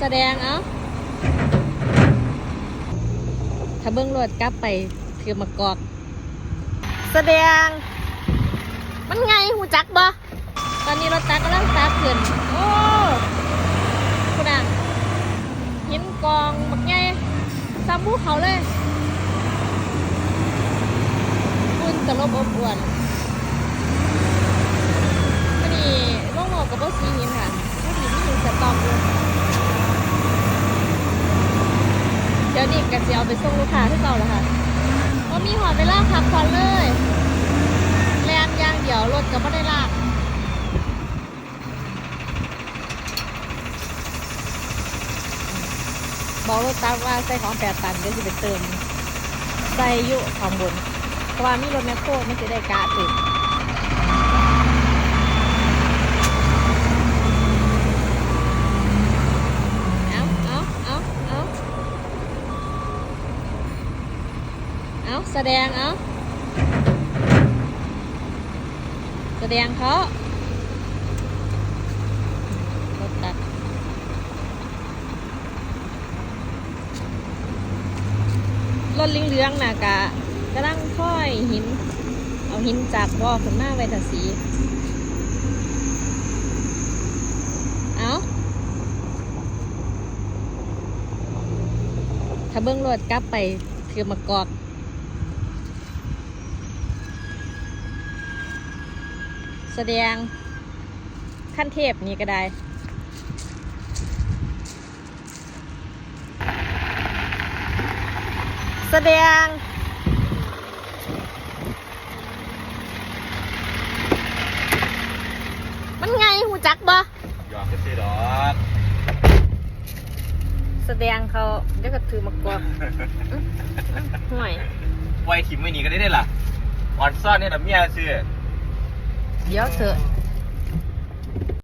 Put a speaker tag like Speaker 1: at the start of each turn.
Speaker 1: แสดงเอ้าถ้าเบิ้งรถกลับไปถือมากอก แสดง มันไงหูจักบ่ตอนนี้รถตักกำลังตากขึ้น โอ้คุณอะหินกองบักไงซ้ำภูเขาเลยคุณตลบอบอวนพอดีร่องโลกกับบ่สีหินค่ะพอดีที่หินสตอมอยู่เดี๋ย วนี้กันจะเอาไปส่งลูกค้าที่เก่าแล้วค่ะว่ามีหอดเวลาพักผ่อนเลยแลนยางเดียวรถก็ไม่ได้ลากบอกรถตักว่าใส่ของแปดตันเดี๋ยวจะไปเติมใส่ยุข้างบนเพราะว่ามีรถแมคโครมันจะได้กะติดเอาเอาเอาเอา เอาแสดงเอาแสดงเขารถตัดรถลิงเหลืองน่ะกะกำลังค่อยหิน เอาหินจากบ่อขึ้นมาไว้ทาสีเอาถ้าเบิ้งรถกลับไปคือมากอก แสดงขั้นเทพนี่ก็ได้แสดง มันไงหูจักบ่
Speaker 2: หยอกกันสิดอก
Speaker 1: แสดงเขาเดี๋ยวก็ถือมากอกอื้ออื้อห่วย
Speaker 2: ไว้ทิมไม่หนีกันได้ได้ล่ะอ่อนซ่อนเนี่ยนะเมียซื้อ
Speaker 1: เดี๋ยวเถอะ